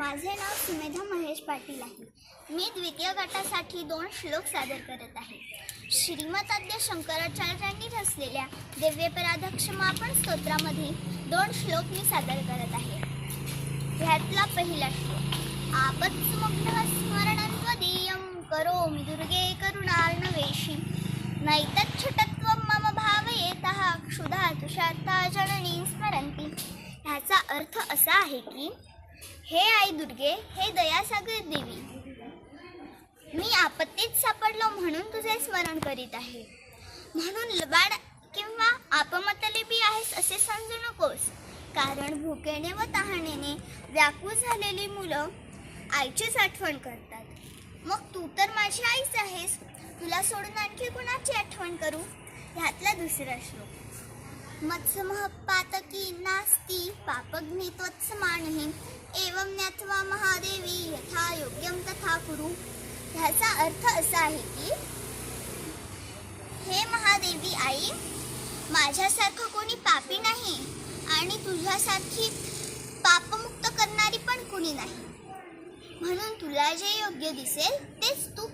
माझे नाव सुमेधा महेश पाटील आहे. मी द्वितीय गटासाठी दोन श्लोक सादर करत आहे. श्रीमताद्य शंकराचार्यांनी रचलेल्या दिव्यपराधक्षमापण स्तोत्रामध्ये दोन श्लोक मी सादर करत आहे. ह्यातला पहिला श्लोक आपत्समुग्ध स्मरणं त्वदीयं करोमि दुर्गे करुणार्णवेशी नैतच्छटत्व मम भावयेतः क्षुधा तुषार्था जननी स्मरन्ति. ह्याचा अर्थ असा आहे की हे आई दुर्गे हे दयासागर देवी. मी आपत्तीत सापडलो म्हणून तुझे स्मरण करीत आहे. म्हणून लबाड किंवा आपमतलेबी आहेस असे समजू नकोस. कारण भुकेने व तहानेने व्याकुळ झालेली मुलं आईचीच आठवण करतात. मग तू तर माझी आईच आहेस. तुला सोडून आणखी कुणाची आठवण करू? ह्यातला दुसरा श्लोक. मत्समः पातकी नास्ति पापग्नि ज्ञात्वा महादेवी यथा योग्यम तथा कुरु। ह्याचा अर्थ असा आहे की हे महादेवी आई माझ्यासारखं कोणी पापी नाही आणि तुझ्यासारखी पापमुक्त करणारी पण कुणी नाही. म्हणून तुला जे योग्य दिसेल तेच तू